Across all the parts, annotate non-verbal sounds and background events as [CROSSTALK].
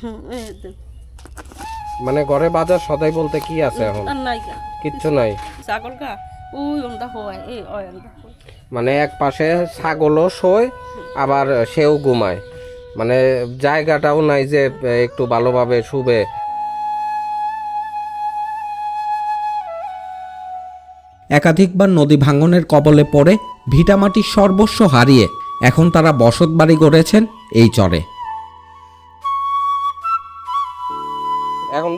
[LAUGHS] মানে ঘরে বাজার সদাই বলতে কি আছে এখন? কিচ্ছু নাই? ছাগল গা। ওই এই মানে এক পাশে ছাগলও শোয় আবার সেও ঘুমায়। মানে জায়গাটাও নাই যে একটু ভালোভাবে শুবে। একাধিকবার নদী ভাঙনের কবলে পড়ে ভিটামাটির সর্বস্ব হারিয়ে এখন তারা বসত বাড়ি গড়েছেন এই চরে।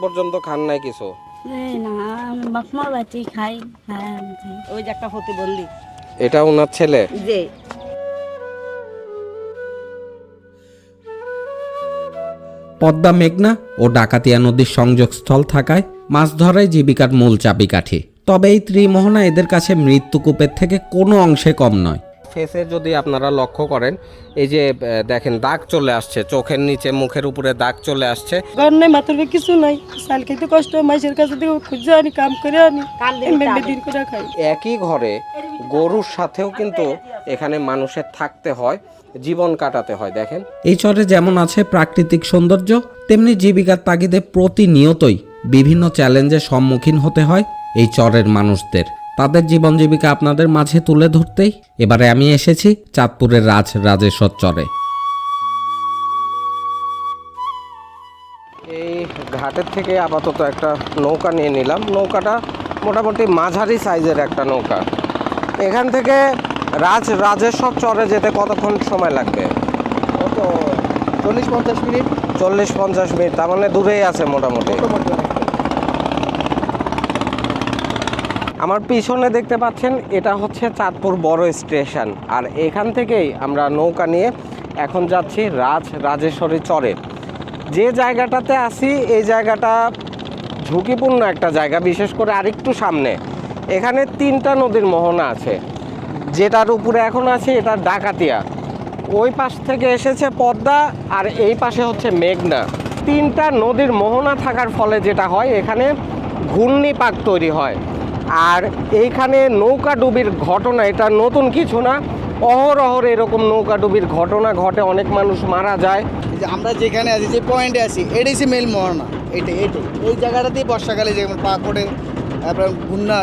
পর্যন্ত খান নাই কিছু? ওই যে একটা প্রতিবন্ধী। এটা ওনার ছেলে? পদ্মা মেঘনা ও ডাকাতিয়া নদীর সংযোগস্থল থাকায় মাছ ধরাই জীবিকার মূল চাবিকাঠি। তবে এই ত্রিমোহনা এদের কাছে মৃত্যুকূপের থেকে কোনো অংশে কম নয়। ফেসে যদি আপনারা লক্ষ্য করেন এই যে দেখেন দাগ চলে আসছে চোখের নিচে মুখের উপরে দাগ চলে আসছে। ঘর নাই মাথার কিছু নাই। চাল খেতে কষ্ট মাইসের কাছে থেকে খুঁজে আনি কাম করে আনি। দিন করে খাই। একই ঘরে গরুর সাথেও কিন্তু এখানে মানুষের থাকতে হয় জীবন কাটাতে হয় দেখেন। এই চরে যেমন আছে প্রাকৃতিক সৌন্দর্য তেমনি জীবিকার তাগিদে প্রতিনিয়তই বিভিন্ন চ্যালেঞ্জের সম্মুখীন হতে হয় এই চরের মানুষদের। তাদের জীবন জীবিকা আপনাদের মাঝে তুলে ধরতেই এবারে আমি এসেছি চাঁদপুরের রাজ রাজেশ্বর চরে। এই ঘাটের থেকে আপাতত একটা নৌকা নিয়ে নিলাম। নৌকাটা মোটামুটি মাঝারি সাইজের একটা নৌকা। এখান থেকে রাজ রাজেশ্বর চরে যেতে কতক্ষণ সময় লাগবে? কত? চল্লিশ পঞ্চাশ মিনিট। চল্লিশ পঞ্চাশ মিনিট তার মানে দূরেই আছে মোটামুটি মোটামুটি অনেকটা। আমার পিছনে দেখতে পাচ্ছেন, এটা হচ্ছে চাঁদপুর বড় স্টেশন। আর এখান থেকেই আমরা নৌকা নিয়ে এখন যাচ্ছি রাজ রাজেশ্বরী চরে। যে জায়গাটাতে আছি, এই জায়গাটা ঝুঁকিপূর্ণ একটা জায়গা, বিশেষ করে আরেকটু সামনে। এখানে তিনটা নদীর মোহনা আছে। যেটার উপরে এখন আছে, এটা ডাকাতিয়া। ওই পাশ থেকে এসেছে পদ্মা, আর এই পাশে হচ্ছে মেঘনা। তিনটা নদীর মোহনা থাকার ফলে যেটা হয়, এখানে ঘূর্ণিপাক তৈরি হয়। আর এইখানে নৌকা ডুবির ঘটনা এটা নতুন কিছু না অহরহর এরকম নৌকা ডুবির ঘটনা ঘটে অনেক মানুষ মারা যায়। যে আমরা যেখানে আছি যে পয়েন্টে আছি এটাই সে মেল মোহনা এটাই এটাই। এই জায়গাটাতেই বর্ষাকালে যেমন পা করে তারপর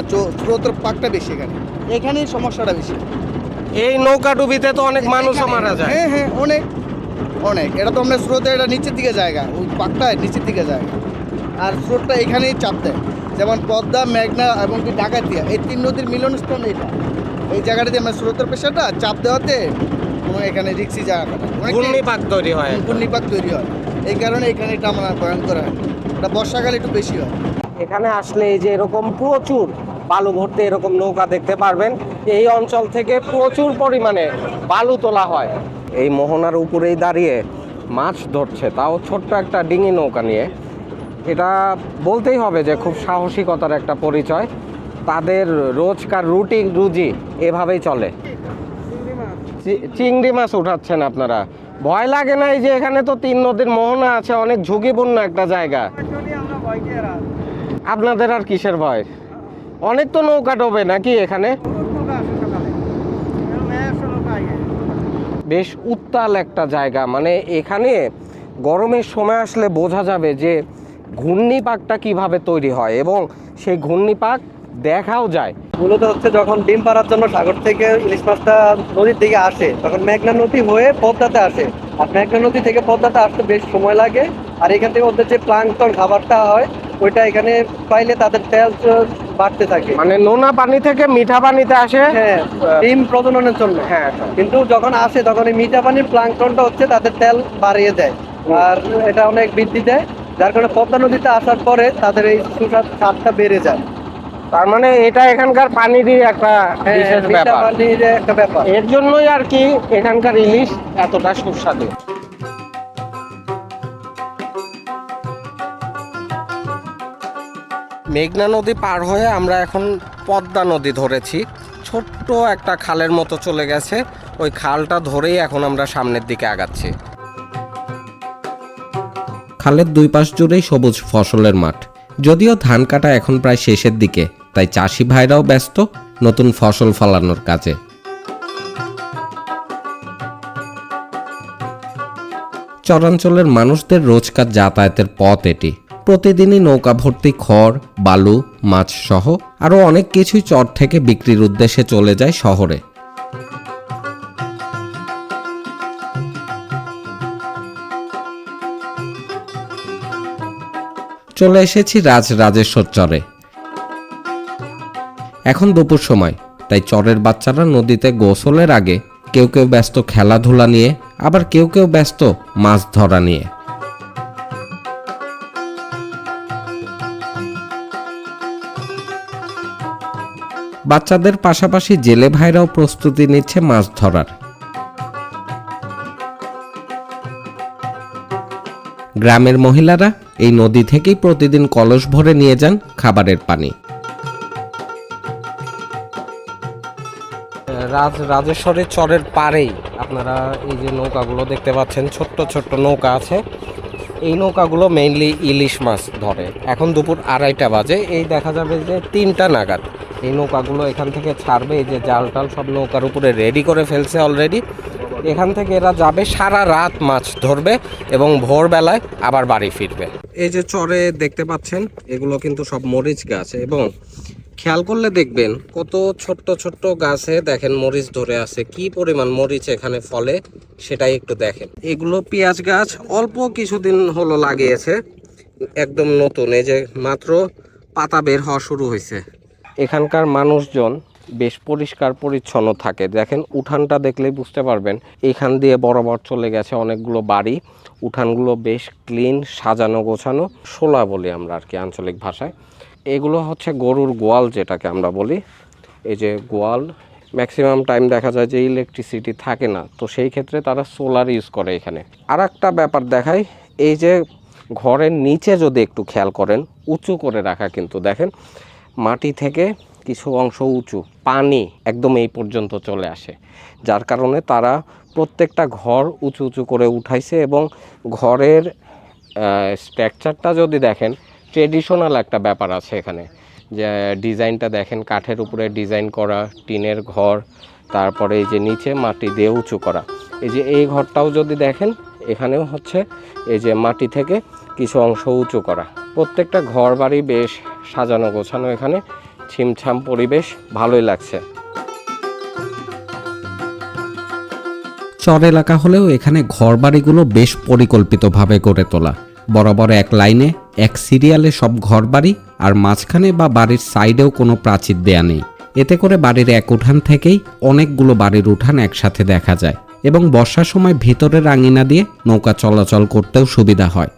চো- স্রোতের পাকটা বেশি এখানে। এখানেই সমস্যাটা বেশি। এই নৌকা ডুবিতে তো অনেক মানুষও মারা যায়। হ্যাঁ হ্যাঁ অনেক অনেক। এটা তো আমরা স্রোতে এটা নিচের দিকে জায়গা ওই পাকটা নিচের দিকে জায়গা। আর স্রোতটা এখানেই চাপ দেয়। যেমন পদ্মা মেঘনা এবং কি ডাকাতিয়া এই তিন নদীর মিলনস্থল এটা। এই জায়গাটাতে আমরা স্রোতের পেশাটা চাপ দেওয়াতে কোনো এখানে রিক্সি জায়গাটা ঘূর্ণিপাক তৈরি হয় ঘূর্ণিপাক তৈরি হয়। এই কারণে এখানে এটা আমার ভয়ঙ্কর হয়। এটা বর্ষাকালে একটু বেশি হয়। এখানে আসলে এই যে এরকম প্রচুর বালু ভর্তি এরকম নৌকা দেখতে পারবেন এই অঞ্চল থেকে প্রচুর পরিমাণে বালু তোলা হয়। এই মোহনার উপরেই দাঁড়িয়ে মাছ ধরছে তাও ছোট্ট একটা ডিঙি নৌকা নিয়ে। এটা বলতেই হবে যে খুব সাহসিকতার একটা পরিচয়। তাদের রোজকার রুটি রুজি এভাবেই চলে। চিংড়ি মাছ উঠাচ্ছেন আপনারা। ভয় লাগে না এই যে এখানে তো তিন নদীর মোহনা আছে, অনেক ঝুঁকিপূর্ণ একটা জায়গা। আপনাদের আর কিসের ভয়? অনেক তো নৌকা ডোবে নাকি এখানে? বেশ উত্তাল একটা জায়গা। মানে এখানে গরমের সময় আসলে বোঝা যাবে যে ঘূর্ণিপাকটা কীভাবে তৈরি হয় এবং সেই ঘূর্ণিপাক দেখাও যায়। মূলত হচ্ছে যখন ডিম পাড়ার জন্য সাগর থেকে ইলিশ মাছটা নদীর দিকে আসে তখন মেঘনা নদী হয়ে পদ্মাতে আসে। আর মেঘনা নদী থেকে পদ্মাতে আসতে বেশ সময় লাগে। আর এখান থেকে ওদের যে প্লাঙ্কটন খাবারটা হয় ওইটা এখানে পাইলে তাদের তেল বাড়তে থাকে। মানে নোনা পানি থেকে মিঠা পানিতে আসে? হ্যাঁ ডিম প্রজননের জন্য। হ্যাঁ কিন্তু যখন আসে তখন এই মিঠা পানির প্লাঙ্কটনটা হচ্ছে তাদের তেল বাড়িয়ে দেয়। আর এটা অনেক বৃদ্ধি দেয়। যার কারণে পদ্মা নদীতে আসার পরে তাদের এই সুস্বাদ স্বাদটা বেড়ে যায়। তার মানে এটা এখানকার পানিরই একটা হ্যাঁ বিশেষ ব্যাপার। একটা ব্যাপার। এর জন্যই আর কি এখানকার ইলিশ এতটা সুস্বাদু। মেঘনা নদী পার হয়ে আমরা এখন পদ্মা নদী ধরেছি। ছোট্ট একটা খালের মতো চলে গেছে। ওই খালটা ধরেই এখন আমরা সামনের দিকে আগাচ্ছি। খালের দুই পাশ জুড়েই সবুজ ফসলের মাঠ। যদিও ধান কাটা এখন প্রায় শেষের দিকে, তাই চাষি ভাইরাও ব্যস্ত নতুন ফসল ফলানোর কাজে। চরাঞ্চলের মানুষদের রোজকার যাতায়াতের পথ এটি। প্রতিদিনই নৌকা ভর্তি খড়, বালু, মাছ সহ আরও অনেক কিছুই চর থেকে বিক্রির উদ্দেশ্যে চলে যায় শহরে। চলে এসেছি রাজ রাজেশ্বর চরে। এখন দুপুর সময়, তাই চরের বাচ্চারা নদীতে গোসলের আগে কেউ কেউ ব্যস্ত খেলাধুলা নিয়ে, আবার কেউ কেউ ব্যস্ত মাছ ধরা নিয়ে। বাচ্চাদের পাশাপাশি জেলে ভাইরাও প্রস্তুতি নিচ্ছে মাছ ধরার। গ্রামের মহিলারা এই নদী থেকেই প্রতিদিন কলস ভরে নিয়ে যান খাবারের পানি। রাজ, রাজেশ্বরের চরের পাড়েই আপনারা এই যে নৌকাগুলো দেখতে পাচ্ছেন, ছোট্ট ছোট্ট নৌকা আছে। এই নৌকাগুলো মেইনলি ইলিশ মাছ ধরে। এখন দুপুর আড়াইটা বাজে, এই দেখা যাবে যে তিনটা নাগাদ। এই নৌকাগুলো এখান থেকে ছাড়বে, এই যে জাল টাল সব নৌকার উপরে রেডি করে ফেলছে অলরেডি এখান থেকে এরা যাবে সারা রাত মাছ ধরবে এবং ভোরবেলায় আবার বাড়ি ফিরবে। এই যে চরে দেখতে পাচ্ছেন এগুলো কিন্তু সব মরিচ গাছ এবং খেয়াল করলে দেখবেন কত ছোট্ট ছোট্ট গাছে দেখেন মরিচ ধরে আছে কি পরিমাণ মরিচ এখানে ফলে সেটাই একটু দেখেন। এগুলো পেঁয়াজ গাছ অল্প কিছুদিন হলো লাগিয়েছে একদম নতুন এই যে মাত্র পাতা বের হওয়া শুরু হয়েছে। এখানকার মানুষজন বেশ পরিষ্কার পরিচ্ছন্ন থাকে। দেখেন, উঠানটা দেখলেই বুঝতে পারবেন, এখান দিয়ে বরাবর চলে গেছে অনেকগুলো বাড়ি। উঠানগুলো বেশ ক্লিন, সাজানো গোছানো, শোলা বলি আমরা আর কি আঞ্চলিক ভাষায়। এগুলো হচ্ছে গরুর গোয়াল যেটাকে আমরা বলি। এই যে গোয়াল ম্যাক্সিমাম টাইম দেখা যায় যে ইলেকট্রিসিটি থাকে না। তো সেই ক্ষেত্রে তারা সোলার ইউজ করে এখানে। আর একটা ব্যাপার দেখায় এই যে ঘরের নিচে যদি একটু খেয়াল করেন, উঁচু করে রাখা কিন্তু। দেখেন, মাটি থেকে কিছু অংশ উঁচু, পানি একদম এই পর্যন্ত চলে আসে। যার কারণে তারা প্রত্যেকটা ঘর উঁচু উঁচু করে উঠাইছে এবং ঘরের স্ট্রাকচারটা যদি দেখেন, ট্রেডিশনাল একটা ব্যাপার আছে এখানে। যে, ডিজাইনটা দেখেন, কাঠের উপরে ডিজাইন করা, টিনের ঘর, তারপরে এই যে নিচে মাটি দিয়ে উঁচু করা। এই যে এই ঘরটাও যদি দেখেন, এখানেও হচ্ছে এই যে মাটি থেকে কিছু অংশ উঁচু করা। প্রত্যেকটা ঘর বাড়ি বেশ সাজানো গোছানো এখানে। ছিমছাম পরিবেশ, ভালোই লাগছে। চর এলাকা হলেও এখানে ঘরবাড়িগুলো বেশ পরিকল্পিতভাবে গড়ে তোলা। বরাবর এক লাইনে, এক সিরিয়ালে সব ঘরবাড়ি আর মাঝখানে বা বাড়ির সাইডেও কোনো প্রাচীর দেয়া নেই। এতে করে বাড়ির এক উঠান থেকেই অনেকগুলো বাড়ির উঠান একসাথে দেখা যায় এবং বর্ষার সময় ভিতরের আঙিনা দিয়ে নৌকা চলাচল করতেও সুবিধা হয়।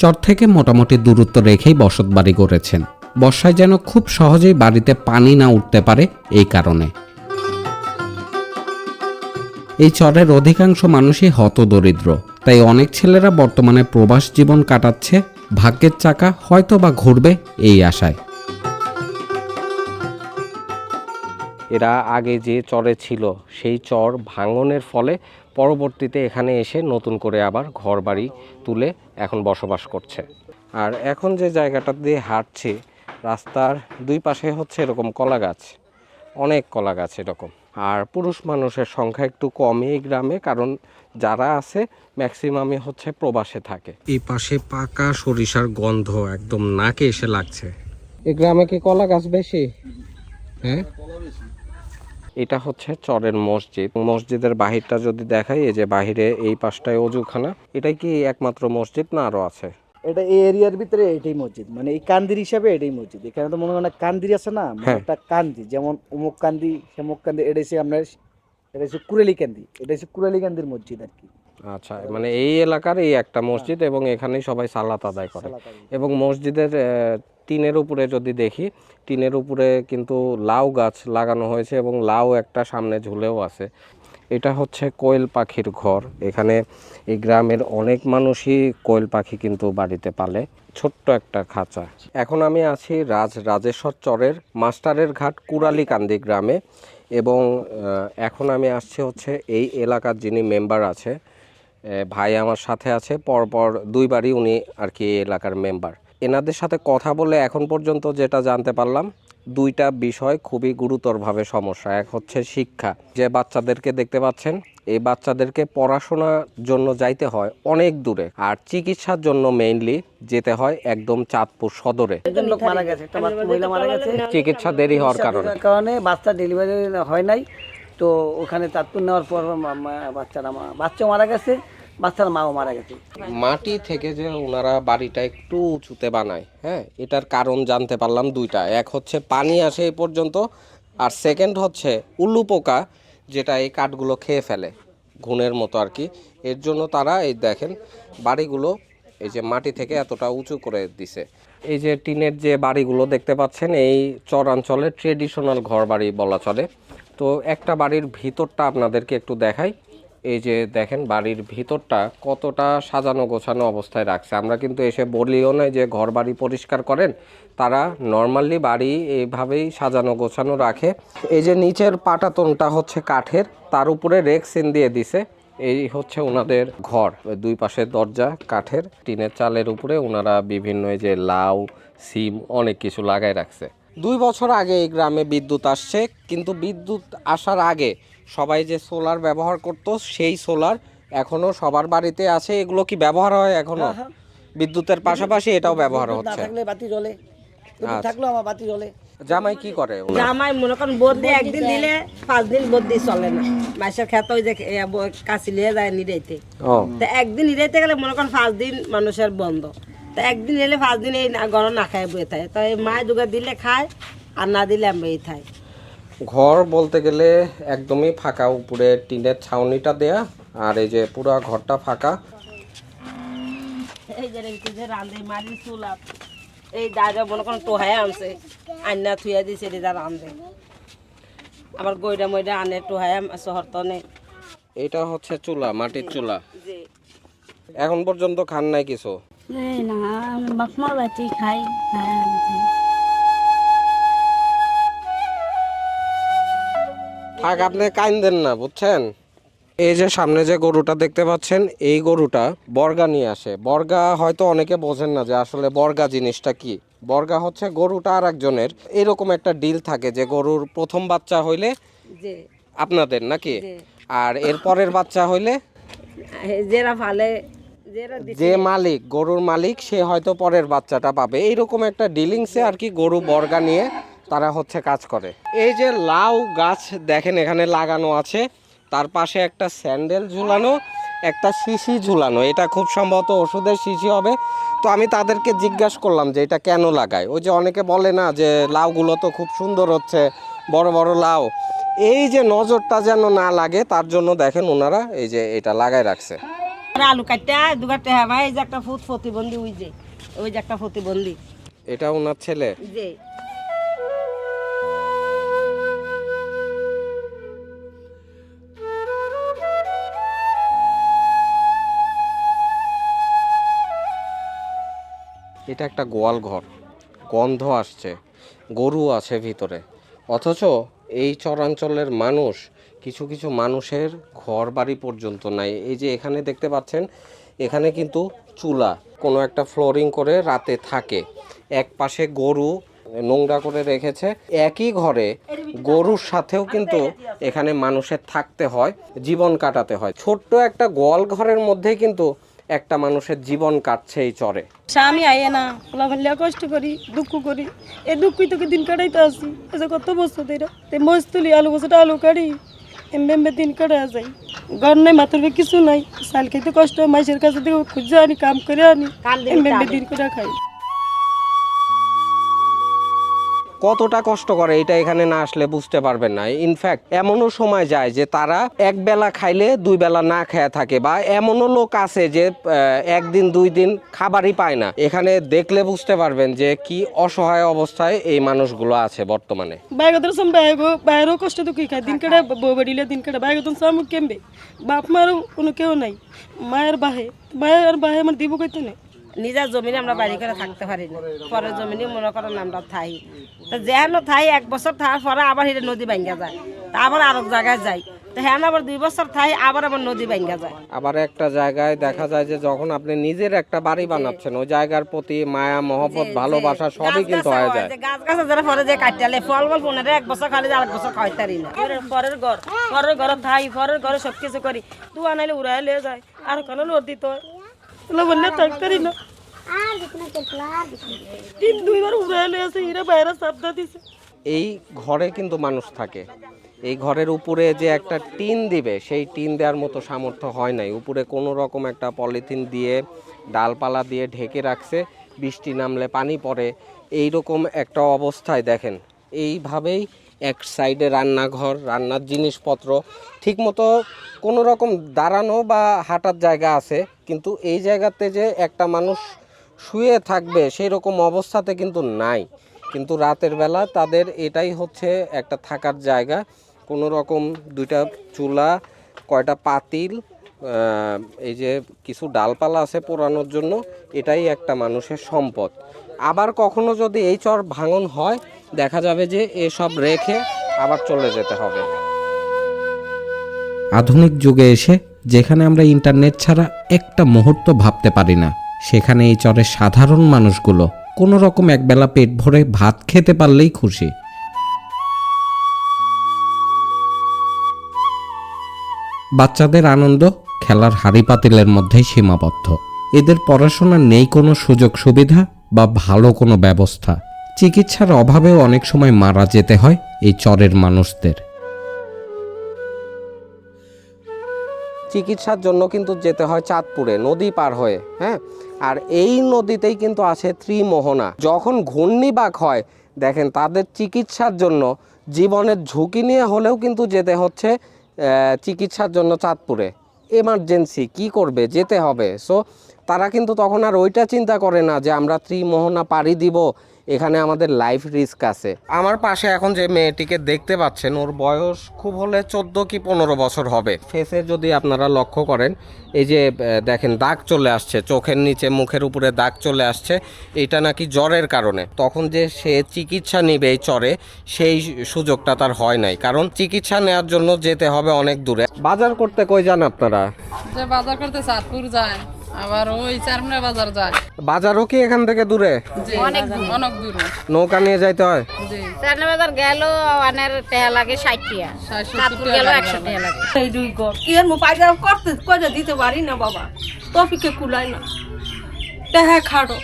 চর থেকে মোটামুটি দূরত্ব রেখেই বসতবাড়ি গড়েছেন। বর্ষায় যেন খুব সহজেই বাড়িতে পানি না উঠতে পারে এই কারণে। এই চরের অধিকাংশ মানুষই হতদরিদ্র, তাই অনেক ছেলেরা বর্তমানে প্রবাস জীবন কাটাচ্ছে, ভাগ্যের চাকা হয়তো বা ঘুরবে এই আশায়। এরা আগে যে চরে ছিল, সেই চর ভাঙনের ফলে পরবর্তীতে এখানে এসে নতুন করে আবার ঘর বাড়ি তুলে এখন বসবাস করছে। আর এখন যে জায়গাটা দিয়ে হাঁটছি রাস্তার দুই পাশে হচ্ছে এরকম কলা গাছ অনেক কলা গাছ এরকম। আর পুরুষ মানুষের সংখ্যা একটু কমই এই গ্রামে কারণ যারা আছে ম্যাক্সিমামই হচ্ছে প্রবাসে থাকে। এই পাশে পাকা সরিষার গন্ধ একদম নাকে এসে লাগছে। এই গ্রামে কি কলা গাছ বেশি? হ্যাঁ? এটা হচ্ছে চরের মসজিদ। মসজিদের বাহিরটা যদি দেখাই এই যে বাহিরে এই পাশটায় অজুখানা এটাই কি একমাত্র মসজিদ না আরও আছে? এটা এই এরিয়ার ভিতরে এটাই মসজিদ। মানে এই কান্দির হিসাবে এটাই মসজিদ। এখানে তো মনে হয় না কান্দির আছে না? মানে হ্যাঁ। একটা কান্দি যেমন অমুক কান্দি সেমুক কান্দি এটাই সে আপনার এটা হচ্ছে কুরালি কান্দি। এটা হচ্ছে কুরালি কান্দির মসজিদ আর কি। আচ্ছা মানে এই এলাকার এই একটা মসজিদ এবং এখানেই সবাই সালাত আদায় করে। এবং মসজিদের টিনের উপরে যদি দেখি টিনের উপরে কিন্তু লাউ গাছ লাগানো হয়েছে এবং লাউ একটা সামনে ঝুলেও আছে। এটা হচ্ছে কোয়েল পাখির ঘর। এখানে এই গ্রামের অনেক মানুষই কোয়েল পাখি কিন্তু বাড়িতে পালে। ছোট্ট একটা খাঁচা। এখন আমি আছি রাজ রাজেশ্বর চরের মাস্টারের ঘাট কুরালিকান্দি গ্রামে এবং এখন আমি আসছি হচ্ছে এই এলাকার যিনি মেম্বার আছে ভাই আমার সাথে আছে। পরপর দুইবারই উনি আর কি এলাকার মেম্বার। এনাদের সাথে কথা বলে এখন পর্যন্ত যেটা জানতে পারলাম দুইটা বিষয় খুবই গুরুতরভাবে সমস্যা। এক হচ্ছে শিক্ষা। যে বাচ্চাদেরকে দেখতে পাচ্ছেন এই বাচ্চাদেরকে পড়াশোনার জন্য যাইতে হয় অনেক দূরে। আর চিকিৎসার জন্য মেইনলি যেতে হয় একদম চাঁদপুর সদরে। একজন লোক মারা গেছে একটা বাচ্চা মহিলা মারা গেছে। চিকিৎসা দেরি হওয়ার কারণে। কারণে বাচ্চা ডেলিভারি হয় নাই। তো ওখানে চাঁদপুর নেওয়ার পর বাচ্চারা মা- বাচ্চাও মারা গেছে, বাচ্চার মাও মারা গেছে। মাটি থেকে যে ওনারা বাড়িটা একটু উঁচুতে বানায় হ্যাঁ এটার কারণ জানতে পারলাম দুইটা। এক হচ্ছে পানি আসে এই পর্যন্ত, আর সেকেন্ড হচ্ছে উল্লু পোকা, যেটা এই কাঠগুলো খেয়ে ফেলে, ঘুণের মতো আর কি। এর জন্য তারা, এই দেখেন, বাড়িগুলো এই যে মাটি থেকে এতটা উঁচু করে দিছে। এই যে টিনের যে বাড়িগুলো দেখতে পাচ্ছেন, এই চরাঞ্চলে ট্রেডিশনাল ঘর বাড়ি বলা চলে। তো একটা বাড়ির ভিতরটা আপনাদেরকে একটু দেখাই। এই যে দেখেন বাড়ির ভিতরটা কতটা সাজানো গোছানো অবস্থায় রাখছে। আমরা কিন্তু এসে বলিও না যে ঘর বাড়ি পরিষ্কার করেন, তারা নর্মালি বাড়ি এইভাবেই সাজানো গোছানো রাখে। এই যে নিচের পাটাতনটা হচ্ছে কাঠের, তার উপরে রেক্সিন দিয়ে দিছে। এই হচ্ছে ওনাদের ঘর। দুই পাশে দরজা, কাঠের, টিনের চালের উপরে ওনারা বিভিন্ন এই যে লাউ, সিম, অনেক কিছু লাগাই রাখছে। দুই বছর আগে এই গ্রামে বিদ্যুৎ আসছে কিন্তু বিদ্যুৎ আসার আগে সবাই যে সোলার ব্যবহার করত সেই সোলার এখনও সবার বাড়িতে আছে। এগুলো কি ব্যবহার হয় এখনও? বিদ্যুতের পাশাপাশি এটাও ব্যবহার হচ্ছে। থাকলে বাতি জ্বলে। আচ্ছা। থাকলেও আমার বাতি জ্বলে। জামাই কি করে জামাই মনে করেন বোধ একদিন দিলে পাঁচ দিন বোধ দিয়ে চলে না। মাসের খেত ওই যে কাশি লিয়ে যায় নিরাইতে একদিন নিরাইতে গেলে মনে করেন পাঁচ দিন মানুষের বন্ধ। তা একদিন এলে পাঁচ দিন এই না- গরম না খায় বয়ে থাকে তো এই মায় দুগা দিলে খায় আর না দিলে আমি এই খাই ঘর বলতে গেলে একদমই ফাঁকা উপরে টিনের ছাউনিটা দেয়া আর এই যে পুরো ঘরটা ফাঁকা। এই যে রেখেছি যে রান্ধে মারি চুলা এই দাঁড়িয়ে মনে করেন টোহায় আনছে আন্না থুয়া দিছে দিদা রান্ধে আবার গইডা মইডা আনে টোহায় শহর তনে এটা হচ্ছে চুলা মাটির চুলা। এখন পর্যন্ত খান নাই কিছু? না আমি খাই হ্যাঁ থাক আপনি কাইন্দেন না বুঝছেন? এই যে সামনে যে গরুটা দেখতে পাচ্ছেন এই গরুটা বর্গা নিয়ে আসে। বর্গা হয়তো অনেকে বোঝেন না যে আসলে বর্গা জিনিসটা কি। বর্গা হচ্ছে গরুটা আর একজনের এরকম একটা ডিল থাকে যে গরুর প্রথম বাচ্চা হইলে আপনাদের নাকি? আর এরপরের বাচ্চা হইলে? যেরা যে মালিক গরুর মালিক সে হয়তো পরের বাচ্চাটা পাবে। এইরকম একটা ডিলিংসে আর কি গরু বর্গা নিয়ে তারা হচ্ছে কাজ করে। এই যে লাউ গাছ দেখেন এখানে লাগানো আছে। তার পাশে একটা স্যান্ডেল ঝুলানো একটা শিশি ঝুলানো। এটা খুব সম্ভবত ওষুধের শিশি হবে। তো আমি তাদেরকে জিজ্ঞাসা করলাম যে এটা কেন লাগায়? ওই যে অনেকে বলে না যে লাউগুলো তো খুব সুন্দর হচ্ছে বড় বড় লাউ। এই যে নজরটা যেন না লাগে তার জন্য দেখেন ওনারা এই যে এটা লাগায় রাখছে। আলু কাটতে দুগা টেহা ভাই এই যে একটা ফুট প্রতিবন্ধী ওই যে ওই যে একটা প্রতিবন্ধী। এটা ওনার ছেলে? যে এটা একটা গোয়াল ঘর। গন্ধ আসছে গরু আছে ভিতরে। অথচ এই চরাঞ্চলের মানুষ কিছু কিছু মানুষের ঘর বাড়ি পর্যন্ত নাই। এই যে এখানে দেখতে পাচ্ছেন, এখানে কিন্তু চুলা, কোনো একটা ফ্লোরিং করে রাতে থাকে। এক পাশে গরু নোংরা করে রেখেছে। একই ঘরে গরুর সাথেও কিন্তু এখানে মানুষের থাকতে হয়, জীবন কাটাতে হয়। ছোট্ট একটা গোয়াল ঘরের মধ্যে কিন্তু একটা মানুষের জীবন কাটছে এই চরে। স্বামী আইয়ে না খোলা কষ্ট করি, দুঃখ করি। এই দুঃখই তোকে দিন কাটাইতে আসি। কত বছর ধরে তে মজ তুলি আলু বছরটা আলু কাটি। এমবে এমবে দিন করে যাই ঘর নাই মাথার কিছু নাই। চাল খাইতে কষ্ট মাইসের কাছে থেকে খুঁজে আনি কাম করে আনি। এমবে এমবে দিন করে খাই। কতটা কষ্ট করে এটা এখানে না আসলে বুঝতে পারবেন না। ইনফ্যাক্ট এমনও সময় যায় যে তারা এক বেলা খাইলে দুই বেলা না খেয়ে থাকে বা এমনও লোক আছে যে একদিন, দুই দিন খাবারই পায় না। এখানে দেখলে বুঝতে পারবেন যে কি অসহায় অবস্থায় এই মানুষগুলো আছে বর্তমানে। বাইগতর সম বাইগো বাইরেও কষ্ট দুঃখী খায়? দিন কাটা বাড়িলে দিন কাটা। বাইগতন সামু কেমবে? বাপ মারও কোনো কেউ নাই। মায়ের বাহে মায়ের বাহে আমার দিব কইতে নেই। নিজের জমিনে আমরা বাড়ি করে থাকতে পারি না। পরের জমিনে মনে করেন আমরা থাই। তো যেন থাই এক বছর থাকার পরে আবার হিরে নদী ভাঙ্গা যায়। আবার আরেক জায়গায় যাই তো হ্যাঁ আবার দুই বছর থাই আবার আবার নদী ভাঙ্গা যায়। আবার একটা জায়গায় দেখা যায় যে যখন আপনি নিজের একটা বাড়ি বানাচ্ছেন ওই জায়গার প্রতি মায়া মহব্বত ভালোবাসা সবই কিন্তু হয়ে যায়। গাছ গাছ যারা পরে যে কাটালে ফল ফল পনেরো এক বছর খালি আর এক বছর খাইতারি না। পরের ঘর পরের ঘর থাই পরের ঘরে সব কিছু করি। তু আনাইলে উড়াই লিয়ে যায়। আর কোনো লোড দিতে এই ঘরে কিন্তু মানুষ থাকে। এই ঘরের উপরে যে একটা টিন দিবে, সেই টিন দেওয়ার মতো সামর্থ্য হয় নাই। উপরে কোনো রকম একটা পলিথিন দিয়ে, ডালপালা দিয়ে ঢেকে রাখছে, বৃষ্টি নামলে পানি পড়ে। এই রকম একটা অবস্থায় দেখেন, এইভাবেই এক সাইডে রান্নাঘর, রান্নার জিনিসপত্র, ঠিকমতো কোনো রকম দাঁড়ানো বা হাঁটার জায়গা আছে। কিন্তু এই জায়গাতে যে একটা মানুষ শুয়ে থাকবে সেই রকম অবস্থাতে কিন্তু নাই। কিন্তু রাতের বেলা তাদের এটাই হচ্ছে একটা থাকার জায়গা। কোনো রকম দুইটা চুলা, কয়টা পাতিল এই যে কিছু ডালপালা আছে পোড়ানোর জন্য, এটাই একটা মানুষের সম্পদ। আবার কখনো যদি এই চর ভাঙন হয়, দেখা যাবে যে এসব রেখে আবার চলে যেতে হবে। আধুনিক যুগে এসে যেখানে আমরা ইন্টারনেট ছাড়া একটা মুহূর্ত ভাবতে পারি না। সেখানে এই চরের সাধারণ মানুষগুলো কোনো রকম একবেলা পেট ভরে ভাত খেতে পারলেই খুশি। বাচ্চাদের আনন্দ খেলার হাড়ি পাতিলের মধ্যেই সীমাবদ্ধ। এদের পড়াশোনার নেই কোনো সুযোগ সুবিধা বা ভালো কোনো ব্যবস্থা। চিকিৎসার অভাবেও অনেক সময় মারা যেতে হয় এই চরের মানুষদের। চিকিৎসার জন্য কিন্তু যেতে হয় চাঁদপুরে, নদী পার হয়ে হ্যাঁ? আর এই নদীতেই কিন্তু আছে ত্রিমোহনা। যখন ঘূর্ণিবাক হয়, দেখেন তাদের চিকিৎসার জন্য জীবনের ঝুঁকি নিয়ে হলেও কিন্তু যেতে হচ্ছে চিকিৎসার জন্য চাঁদপুরে। এমার্জেন্সি কি করবে? যেতে হবে। সো তারা কিন্তু তখন আর ওইটা চিন্তা করে না যে আমরা ত্রিমোহনা পাড়ি দিব এখানে আমাদের লাইফ রিস্ক আছে। আমার পাশে এখন যে মেয়েটিকে দেখতে পাচ্ছেন ওর বয়স খুব হলে চোদ্দ কি পনেরো বছর হবে। ফেসে যদি আপনারা লক্ষ্য করেন এই যে দেখেন দাগ চলে আসছে চোখের নিচে মুখের উপরে দাগ চলে আসছে এটা নাকি জ্বরের কারণে। তখন যে সে চিকিৎসা নিবে এই চরে সেই সুযোগটা তার হয় নাই। কারণ চিকিৎসা নেওয়ার জন্য যেতে হবে অনেক দূরে। বাজার করতে কই যান আপনারা? যে বাজার করতে চাঁদপুর যায়। আবার ওই চারমনা বাজার যায়। বাজারও কি এখান থেকে দূরে? অনেক অনেক দূর। নৌকা নিয়ে যাইতে হয়? জি। চারনে বাজার গেল আনের টেহা লাগে 60 টাকা 60 গেল 100 টাকা লাগে। এই দুই গো কি আর পাইকার করতে কয়টা দিতে পারি না বাবা। তফিকে কুলাই না। টেহা খাটো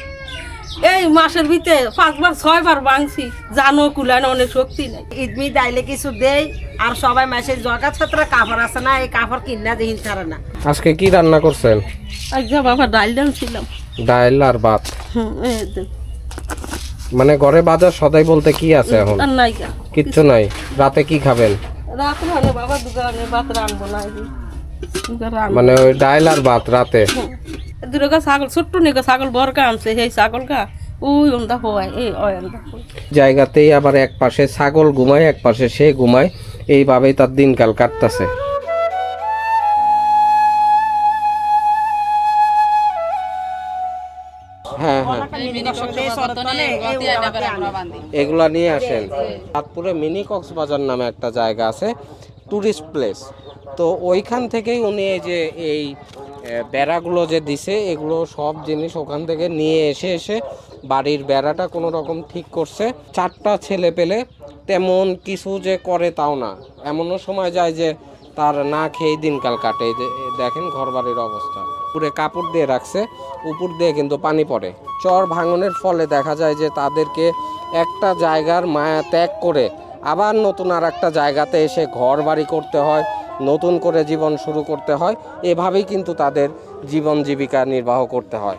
এই মাসের ভিতরে পাঁচবার ছয়বার ভাঙছি। জানো কুলাই না অনেক শক্তি নাই। ঈদমি দাইলে কিছু দেই আর সবাই মাসে জগা ছাত্র কাপড় আছে না এই কাপড় কিনা দেহিন ছাড়ে না। আজকে কি রান্না করছেন? আচ্ছা বাবা ডাল ডাল ছিলাম ডাল আর ভাত। মানে ঘরে বাজার সদাই বলতে কি আছে এখন? আর নাই কিচ্ছু নাই। রাতে কি খাবেন? রাত মানে বাবা দোকানে ভাত রানবো না রান মানে ওই ডাল আর ভাত রাতে? দুটো ছাগল, ছোট্ট নিকে ছাগল বরকা আনছে, সেই ছাগল গা ওই অন্দা হওয়ায় এই অন্দা জায়গাতেই আবার এক পাশে ছাগল ঘুমায়, এক পাশে সে ঘুমায়। এইভাবেই তার দিনকাল কাটতেছে। হ্যাঁ হ্যাঁ। এগুলা নিয়ে আসেন। চাঁদপুরে মিনি কক্সবাজার নামে একটা জায়গা আছে টুরিস্ট প্লেস তো ওইখান থেকেই উনি এই যে এই বেড়াগুলো যে দিছে, এগুলো সব জিনিস ওখান থেকে নিয়ে এসে এসে বাড়ির বেড়াটা কোনো রকম ঠিক করছে। চারটা ছেলে পেলে তেমন কিছু যে করে তাও না। এমনও সময় যায় যে তার না খেয়ে দিনকাল কাটে। দেখেন ঘর বাড়ির অবস্থা। পুরে কাপড় দিয়ে রাখছে, উপর দিয়ে কিন্তু পানি পড়ে। চর ভাঙনের ফলে দেখা যায় যে তাদেরকে একটা জায়গার মায়া ত্যাগ করে আবার নতুন আর একটা জায়গাতে এসে ঘর বাড়ি করতে হয়। নতুন করে জীবন শুরু করতে হয়। এভাবেই কিন্তু তাদের জীবন জীবিকা নির্বাহ করতে হয়।